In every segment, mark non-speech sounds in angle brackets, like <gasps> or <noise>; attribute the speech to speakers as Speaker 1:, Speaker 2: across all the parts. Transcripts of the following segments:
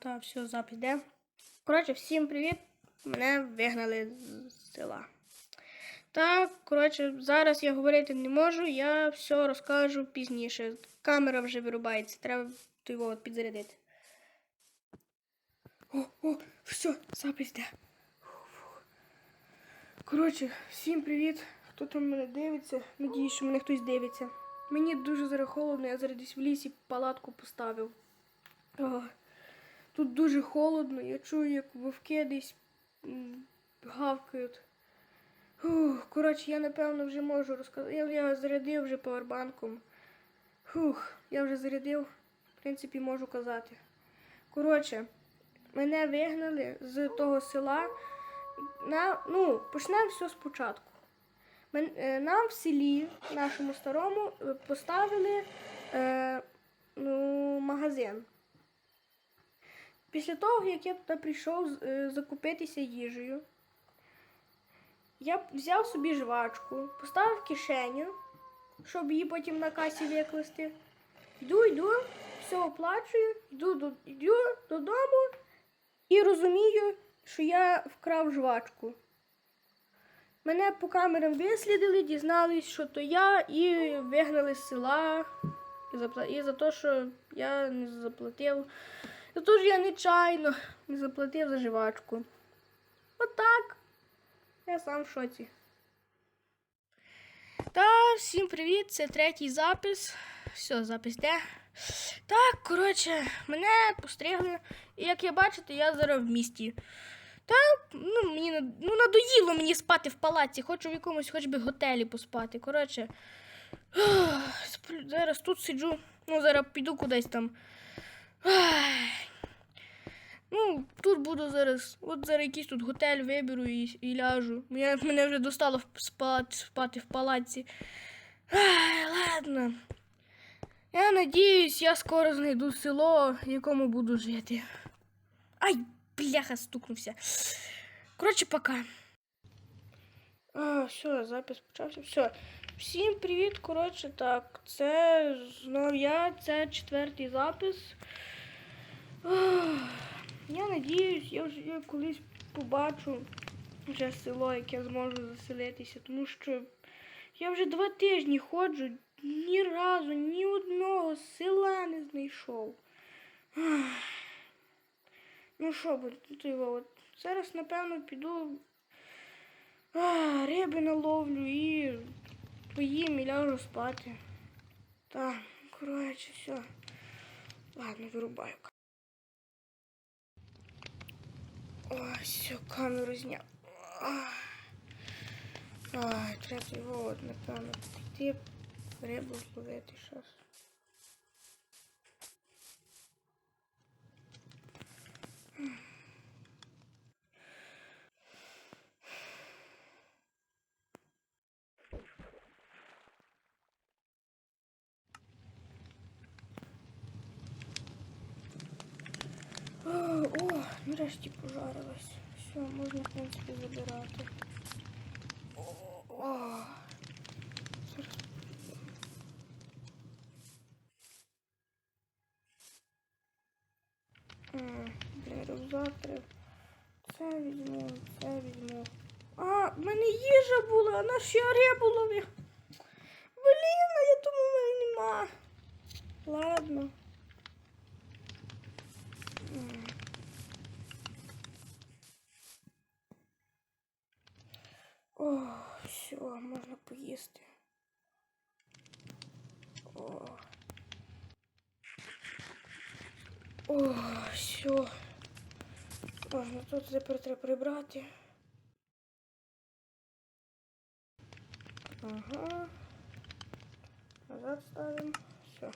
Speaker 1: та все, запись йде. Коротше, всім привіт. Мене вигнали з села. Так, коротше, зараз я говорити не можу, я все розкажу пізніше. Камера вже вирубається, треба його підзарядити. О, о, все, запись йде. Коротше, всім привіт. Хто там мене дивиться? Надіюсь, що мене хтось дивиться. Мені дуже зараз холодно, я зараз десь в лісі палатку поставив. О, тут дуже холодно, я чую, як вовки десь гавкають. Фух, коротше, я напевно вже можу розказати. Я, я зарядив вже павербанком. Фух, я вже зарядив, в принципі, можу казати. Коротше, мене вигнали з того села. На, ну, почнемо все спочатку. Е, Нам в селі, нашому старому, е, поставили е, ну, магазин. Після того, як я туди прийшов е, закупитися їжею, я взяв собі жвачку, поставив кишеню, щоб її потім на касі викласти. Йду, йду, все оплачую, йду, йду додому і розумію, що я вкрав жвачку. Мене по камерам вислідили, дізнались, що то я, і вигнали з села. І за те, що я не заплатив. Те, що я нечайно не заплатив за жвачку. Отак. Я сам в шоці. Та всім привіт, це третій запис. Все, запис де. Так, коротше, мене постригли. І як я бачите, я зараз в місті. Та ну, мені ну, надоїло мені спати в палаці, хочу в якомусь хоч би готелі поспати. Коротше, <sighs> зараз тут сиджу, ну зараз піду кудись там. Ну, тут буду зараз. От зараз якийсь тут готель виберу і, і ляжу. Мене, мене вже достало спати, спати в палаці. Ай, ладно. Я надіюсь, я скоро знайду село, в якому буду жити. Ай, бляха, стукнувся. Коротше, пока. А, все, запис почався. Все. Всім привіт. Коротше, так. Це знов я, це четвертий запис. Я надіюсь, я вже колись побачу вже село, яке зможу заселитися, тому що я вже два тижні ходжу, ні разу, ні одного села не знайшов. Ну що буде його? От зараз, напевно, піду риби наловлю і поїм і ляжу спати. Так, коротше, все. Ладно, вирубаю. Ой, все, камеру зняв. Ай, треба його, напевно, піти рибу зловити щас. О, о, нарешті пожарилась. Все, можна, в принципі, забирати. О, о. Це візьму, це візьму. А, в мене їжа була, а на що я рибу ловив? Блін, а я думаю, в мене нема. Ладно. М. О, все, можна поїсти. О. О, все. Можна тут тепер треба прибрати. Ага. Назад ставимо. Все.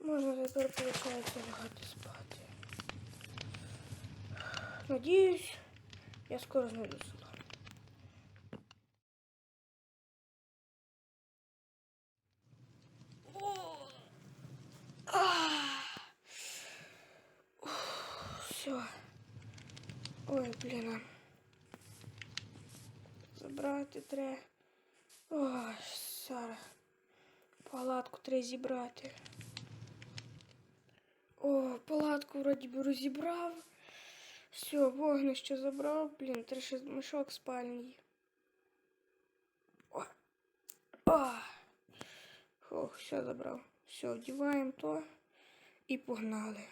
Speaker 1: Можна тепер, виходить, лягати спати. Надіюсь, я скоро знайду село. Все. Ой, блін. а. Забрати треба. Ой, зараз. Палатку треба зібрати. О, палатку вроді би розібрав. Все, вогнище забрав. Блін, ще мішок спальний. О. О. Ох, все забрав. Все, вдіваємо то і погнали.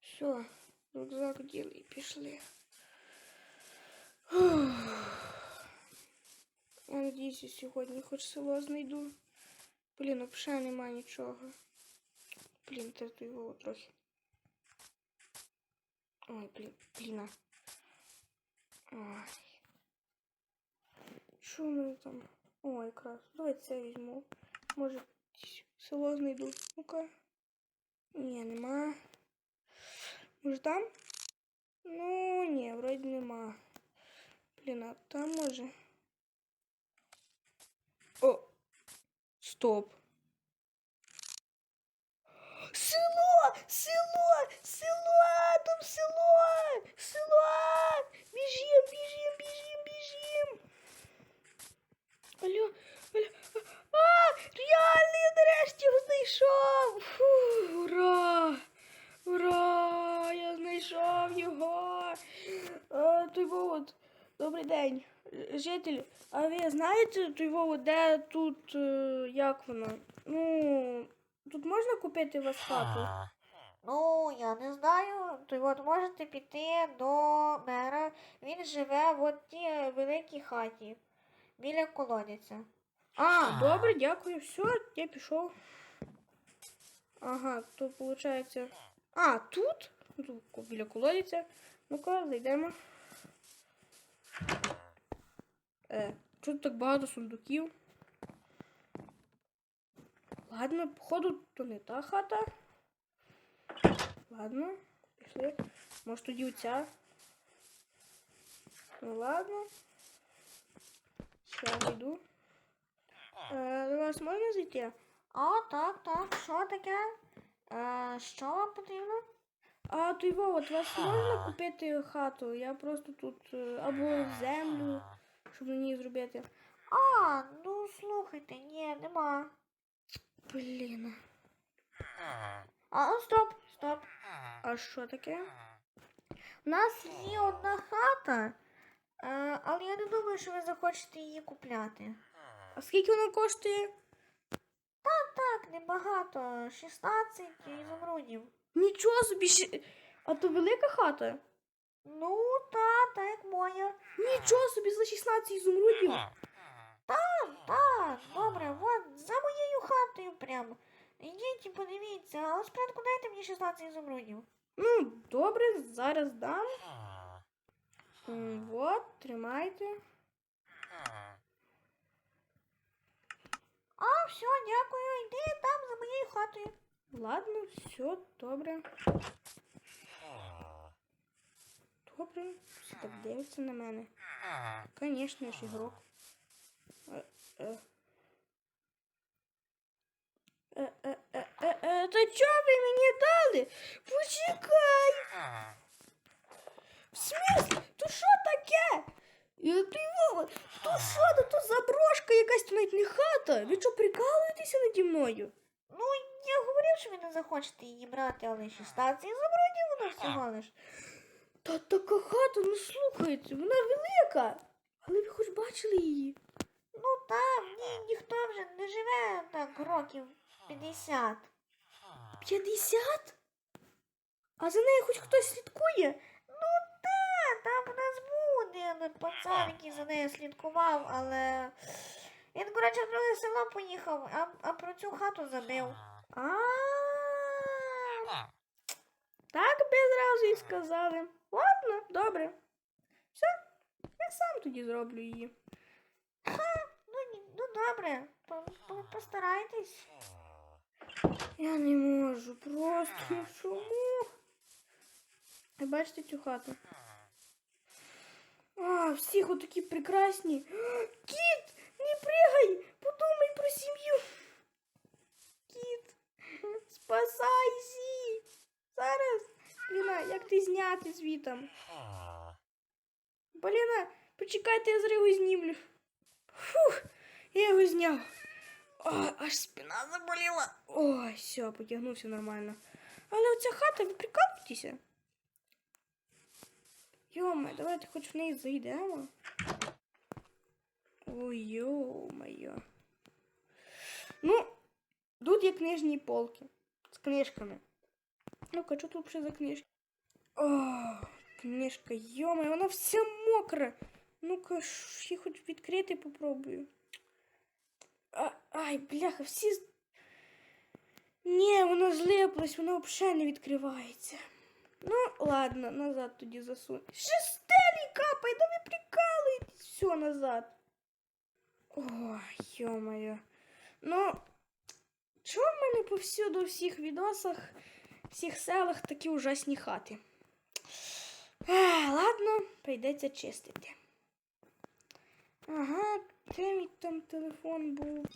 Speaker 1: Все, рюкзак діли і пішли. Ух. Я надіюся, сьогодні хоч село знайду. Блін, взагалі нема нічого. Блін, це тут його трохи. Ой, блін, блін. Ой. Що в мене там? О, якраз. Давай це візьму. Може, десь село знайду. Ну-ка. Ні, нема. Може там? Ну, ні, вроді нема. Блін, а там може. О! Стоп. Село! Село! Село! Там село! Село! Біжим, біжим, біжим, біжим! Алло, алло. А! Реально, я нарешті знайшов! Фу, ура! Ура! Я знайшов його! А, той от, добрий день, житель. А ви знаєте де тут, е, як воно? Ну, тут можна купити у вас хату?
Speaker 2: Ну, я не знаю. То от можете піти до мера. Він живе в тій великій хаті біля колодязя.
Speaker 1: А, добре, дякую. Все, я пішов. Ага, то виходить. А, тут? Тут біля колодиця. Ну-ка, зайдемо. Е, тут так багато сундуків? Ладно, походу, то не та хата. Ладно, пішли. Може тоді оця. Ну ладно. Ще зайду. Е, до вас можна зайти?
Speaker 2: А, так, так, що таке? Е, що вам потрібно?
Speaker 1: А то його, от вас можна купити хату? Я просто тут е, або землю, щоб на ній зробити.
Speaker 2: А, ну слухайте, ні, нема.
Speaker 1: Блін.
Speaker 2: А, ну, стоп, стоп.
Speaker 1: А що таке?
Speaker 2: У нас є одна хата, е, але я не думаю, що ви захочете її купляти.
Speaker 1: А скільки вона коштує?
Speaker 2: Так, небагато, 16 ізумрудів.
Speaker 1: Нічого собі ще. А то велика хата?
Speaker 2: Ну, та, так як моя.
Speaker 1: Нічого собі за 16 ізумрудів.
Speaker 2: Так, добре, от за моєю хатою прямо. Ідіть і подивіться, але спочатку дайте мені 16 ізумрудів.
Speaker 1: Ну, добре, зараз дам. М, Вот, тримайте.
Speaker 2: А, все, дякую, йди там за моєю хатою.
Speaker 1: Ладно, все, добре. Добре, все так дивиться на мене. Конечно, ж ігрок. Е, е. Е, е, е, е, е, Та чо ви мені дали? Почекай! В смысле? То що таке? То що, то, заброшка якась навіть не хата. Ви що, прикалуєтеся наді мною?
Speaker 2: Ну, я говорив, що ви не захочете її брати, але 16 ізумрудів воно всього лиш.
Speaker 1: Та така хата, ну слухайте, вона велика. Але ви хоч бачили її?
Speaker 2: Ну там ні, ніхто вже не живе так років 50.
Speaker 1: 50? А за нею хоч хтось слідкує?
Speaker 2: Ну та, там в нас один пацан, який за нею слідкував, але він, коротше, в друге село поїхав, а, а про цю хату забив.
Speaker 1: А. Так би зразу і сказали. Ладно, добре. Все, я сам тоді зроблю її.
Speaker 2: Ну, ні- ну добре, по- по- постарайтесь.
Speaker 1: Я не можу, просто ну чому? Ви бачите цю хату? А, всіх отакі прекрасні. <gasps> Кіт, Зняти звітом? Бліна, почекайте, я його знімлю. Фух, я його зняв. О, аж спина заболіла. Ой, все, потягнувся нормально. Але оця хата, ви прикалуєтеся? Йома, давайте хоч в неї зайдемо. Ой, йо-моє. Ну, тут є книжні полки з книжками. Ну-ка, що тут взагалі за книжки? О, книжка, йома, вона вся мокра. Ну-ка, її хоч відкрити попробую. А, ай, бляха, всі. Ні, воно злиплось, воно взагалі не відкривається. Ну, ладно, назад тоді засуну. Ще стелі капає, да ви прикалуєтесь. Все назад. Ой, йо-моє. Ну, чого в мене повсюду у всіх відосах, всіх селах такі ужасні хати? Ладно, прийдеться чистити. Ага, де мій там телефон був?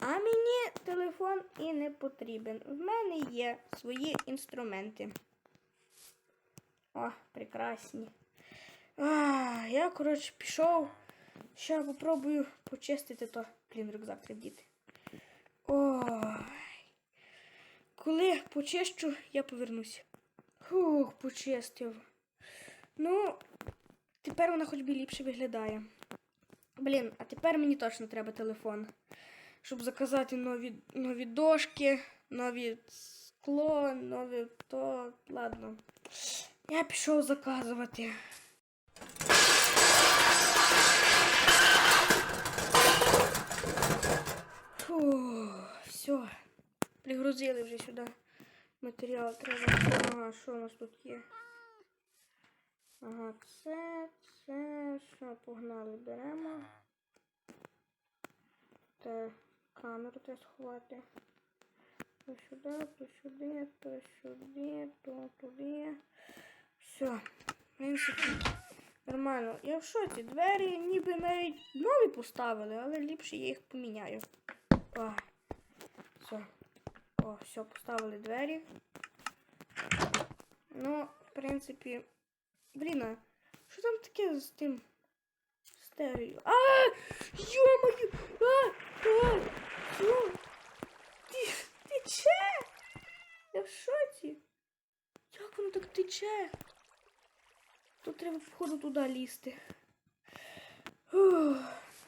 Speaker 1: А мені телефон і не потрібен. В мене є свої інструменти. О, прекрасні. А, я, коротше, пішов. Ще попробую почистити то. Блін, рюкзак треба діти. Ой. Коли почищу, я повернуся. Фух, почистив. Ну, тепер вона хоч би ліпше виглядає. Блін, а тепер мені точно треба телефон. Щоб заказати нові, нові дошки, нові скло, нові то. Ладно. Я пішов заказувати. Фу, все. Пригрузили вже сюди. Матеріал треба. Ага, що у нас тут є? Ага, це, це, що, погнали, беремо. Та камеру треба сховати. То сюди, то сюди, то сюди, то туди. Все. В принципі, нормально. Я в шоці. Двері ніби навіть нові поставили, але ліпше я їх поміняю. О, все. О, все, поставили двері. Ну, в принципі. Блін, а що там таке з тим стерео? А! Йо-моє! А! А! Що? Ти, тече! Я в шоці. Як воно так тече? Тут треба, походу, туди лізти.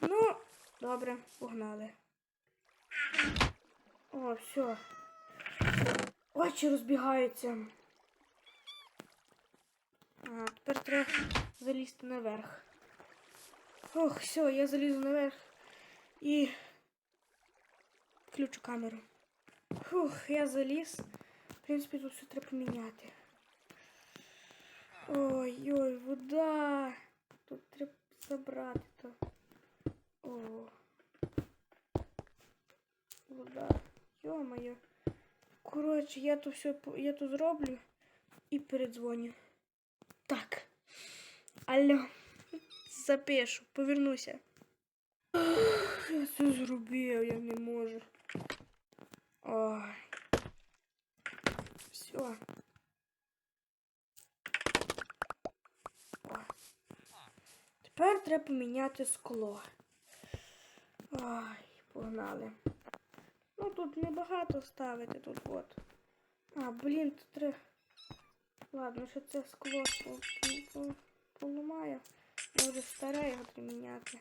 Speaker 1: Ну, добре, погнали. О, все. Очі розбігаються. Тепер треба залізти наверх. Ох, все, я залізу наверх і включу камеру. Фух, я заліз. В принципі, тут все треба поміняти. Ой-ой, вода. Тут треба забрати то. О. Вода. Йо-моє. Коротше, я то все я то зроблю і передзвоню. Так. Алло. Запишу, повернуся. Ох, Я це зробив, я не можу. Ой. Все. Тепер треба поміняти скло. Ой, погнали. Ну тут небагато ставити тут от. А, блін, тут треба. Ладно, що це скло по- по- поламаю. Може старе його треба міняти.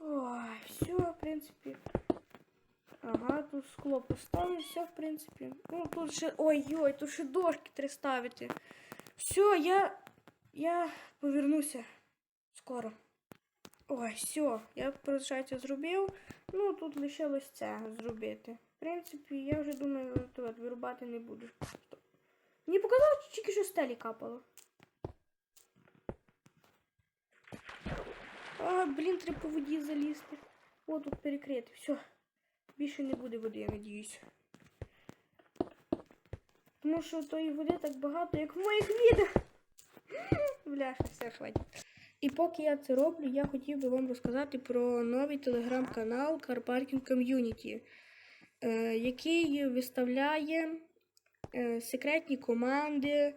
Speaker 1: Ой, все, в принципі. Ага, тут скло поставив, все, в принципі. Ну, тут ще. Ой-ой, тут ще дошки треба ставити. Все, я. Я повернуся скоро. Ой, все, я, виходить, зробив. Ну, тут лишилось це зробити. В принципі, я вже думаю, вирубати не буду. Мені показалось, тільки що стелі капало. А, блін, треба по воді залізти. О, тут перекрити. Все. Більше не буде води, я надіюсь. Тому що тої води так багато, як в моїх відео. <laughs> Бляха, все, хватить. І поки я це роблю, я хотів би вам розказати про новий телеграм-канал Car Parking Community, е, який виставляє секретні команди,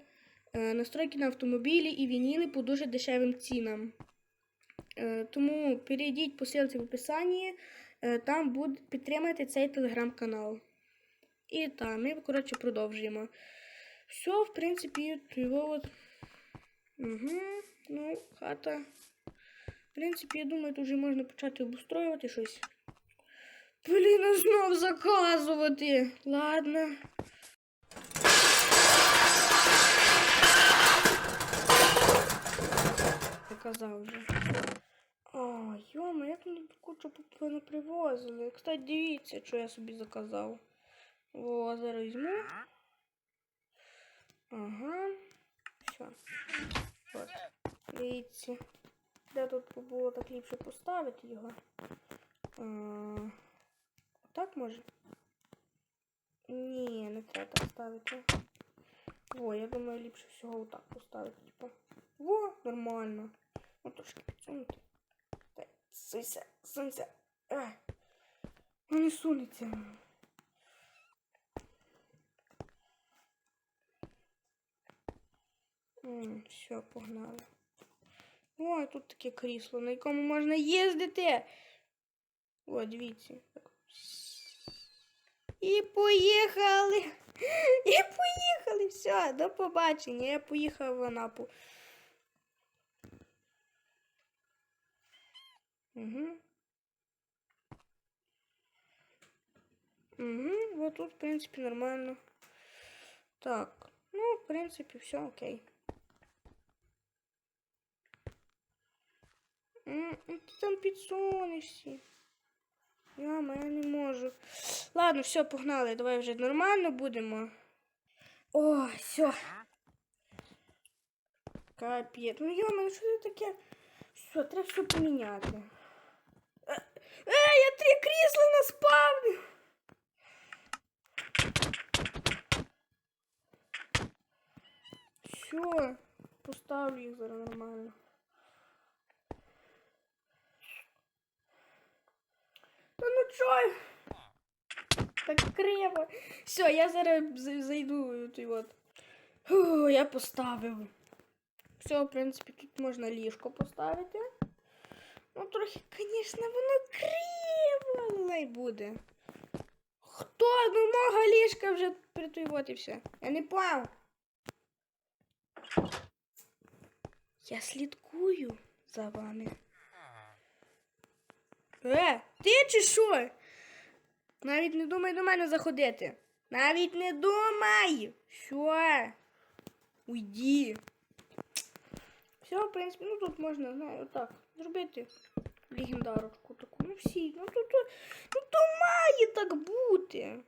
Speaker 1: е, настройки на автомобілі і вініли по дуже дешевим цінам. Е, Тому перейдіть по ссылці в описанні е, там буде підтримати цей телеграм-канал. І так, ми, коротше, продовжуємо. Все, в принципі, його от. Угу, ну, хата. В принципі, я думаю, тут вже можна почати обустроювати щось. Блін, знов заказувати. Ладно. Заказав вже. О, йома, як мені кучу привозили. Кстати, дивіться, що я собі заказав. О, зараз візьму. Ага. Все. От. Дивіться. Де тут було так ліпше поставити його? А, так може? Ні, не треба так ставити. О, я думаю, ліпше всього отак поставити. Типа. Во, нормально. Ну трошки підсунути. Так, сунься, сунься. Ай. Ну не сунеться. Все, погнали. Ой, тут таке крісло, на якому можна їздити. О, дивіться. І поїхали. І <laughs> поїхали. Все, до побачення. Я поїхав в Анапу. Угу. Угу, вот тут, в принципе, нормально. Так, ну, в принципе, все окей. Ну Ти там підсунешся. Я не можу. Ладно, все, погнали. Давай вже нормально будемо. О, все. Капець. Ну яма, ну що це таке? Все, треба все поміняти. Я три крісла наспавнив. Все, поставлю їх зараз нормально. Та ну чо? Так криво. Все, я зараз зайду той от. Фу, я поставив. Все, в принципі, тут можна ліжко поставити. Ну, трохи, звісно, воно криво, але й буде. Хто? Ну мого ліжка вже при і все. Я не понял. Я слідкую за вами. Е, ти чи що? Навіть не думай до мене заходити. Навіть не думай. Що? Уйди. Все, в принципі, ну тут можна, знаю, отак, зробити легендарочку таку. Ну всі, ну тут, тут- ну то має так бути.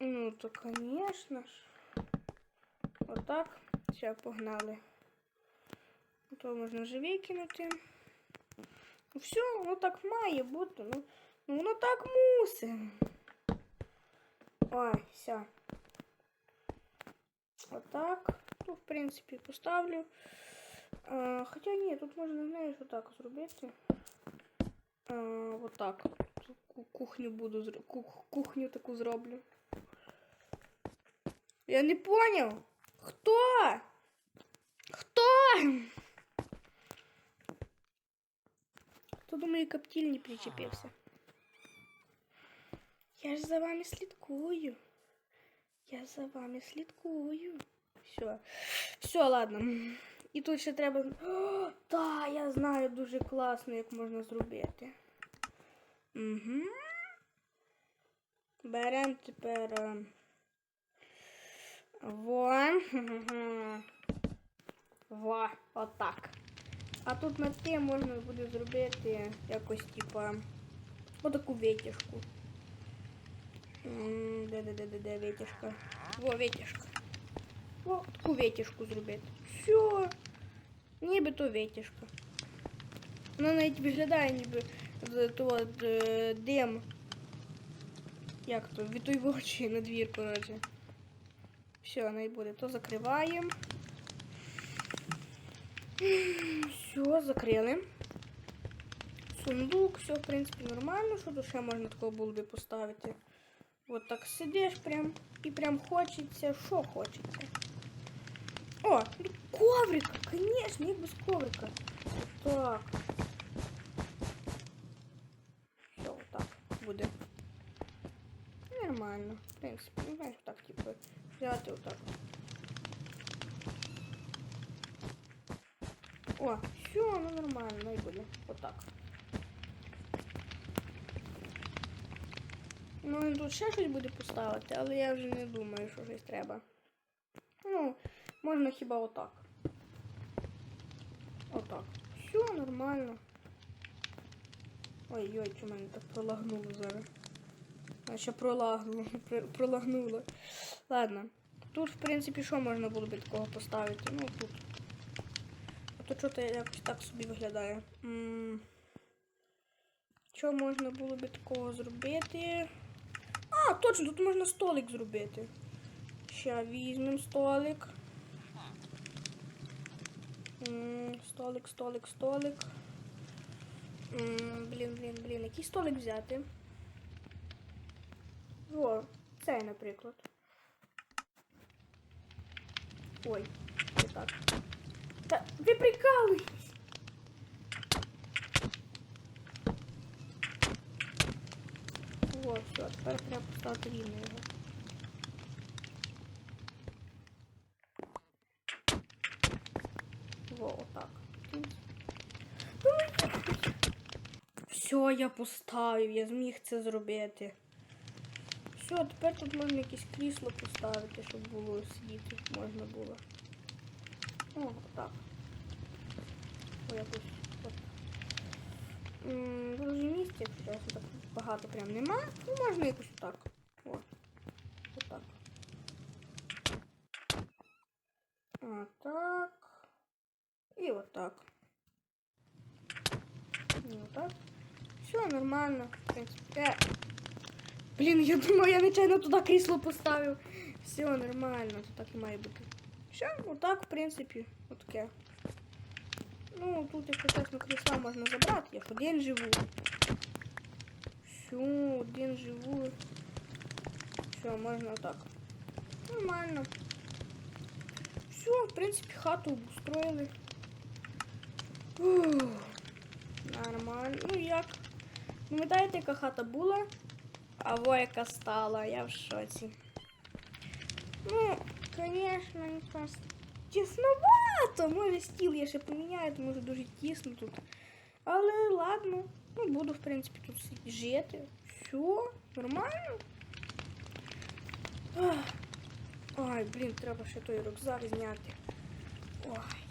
Speaker 1: Ну, то, звісно ж. Отак. Все, погнали. То можна вже викинути. Ну все, воно так має бути. Ну, ну воно так мусить. Ой, все. Отак. Ну, в принципі, поставлю. А, хоча ні, тут можна, знаєш, отак зробити. А, отак. Тут ку- Кухню буду зро- кух- кухню таку зроблю. Я не понял. Хто? Хто? Хто до моєї коптильні причепився? Я ж за вами слідкую. Я за вами слідкую. Все. Все, ладно. І тут ще треба. О, <gasps> та, я знаю дуже класно, як можна зробити. Угу. Беремо тепер. е, Во. <laughs> Во, отак. А тут над тим можна буде зробити якось, типа, отаку витяжку. Де-де-де-де-де витяжка. Во, витяжка. О, таку витяжку зробити. Все. Ніби то витяжка. Вона навіть виглядає ніби то е, дим. Як то? Від той очі на двір, коротше. Все, не буде. То закриваємо. Все, закрили. Сундук, все, в принципі, нормально. Що ще можна такого було би поставити? От так сидиш прям і прям хочеться, що хочеться. О, тут коврик, конечно, як без коврика. Так. Все, нормально. В принципі, ну знаєш, так, типу, взяти отак. О, все, ну нормально, ну і буде. Отак. Ну, він тут ще щось буде поставити, але я вже не думаю, що щось треба. Ну, можна хіба отак. Отак. Нормально. Ой-ой, що мене так пролагнуло зараз. А ще пролагнуло, <laughs> про- пролагнуло. Ладно. Тут, в принципі, що можна було би такого поставити? Ну, тут. А то що то якось так собі виглядає. М, Що можна було би такого зробити? А, точно, тут можна столик зробити. Ще візьмемо столик. Столик, столик, столик. Блін, блін, блін, який столик взяти? О, цей, наприклад. Ой, не так. Та ви прикалуєтесь. О, все, тепер треба поставити рівно його. Во, отак. Все, я поставив, я зміг це зробити. Все, тепер тут можна якесь крісло поставити, щоб було сидіти можна було. О, отак. О, якось. От. Дуже місця, так багато прям нема. Ну, можна якось отак. О. Отак. Отак. І отак. І отак. Все нормально, в принципі. Е. Блін, я думаю, я нечайно туди крісло поставив. Все нормально, то так і має бути. Все, отак, в принципі, отаке. Ну, тут, якщо чесно, крісла можна забрати, я ж один живу. Все, один живу. Все, можна отак. Нормально. Все, в принципі, хату обустроїли. Ух, Нормально. Ну як? Пам'ятаєте, яка хата була? А во яка стала, я в шоці. Ну, звісно, якось тісновато. Може стіл я ще поміняю, тому що дуже тісно тут. Але ладно, ну буду, в принципі, тут жити. Все, нормально. Ой, блін, треба ще той рюкзак зняти. Ой.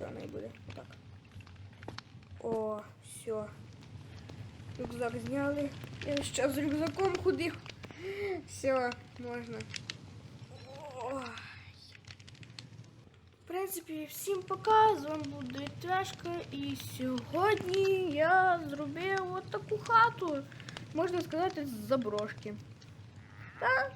Speaker 1: Все, не буде. Отак. О, все. Рюкзак зняли. Я ще з рюкзаком ходив. Все, можна. Ой. В принципі, всім пока. З вами був Двітяшка. І сьогодні я зробив от таку хату. Можна сказати, з заброшки. Так,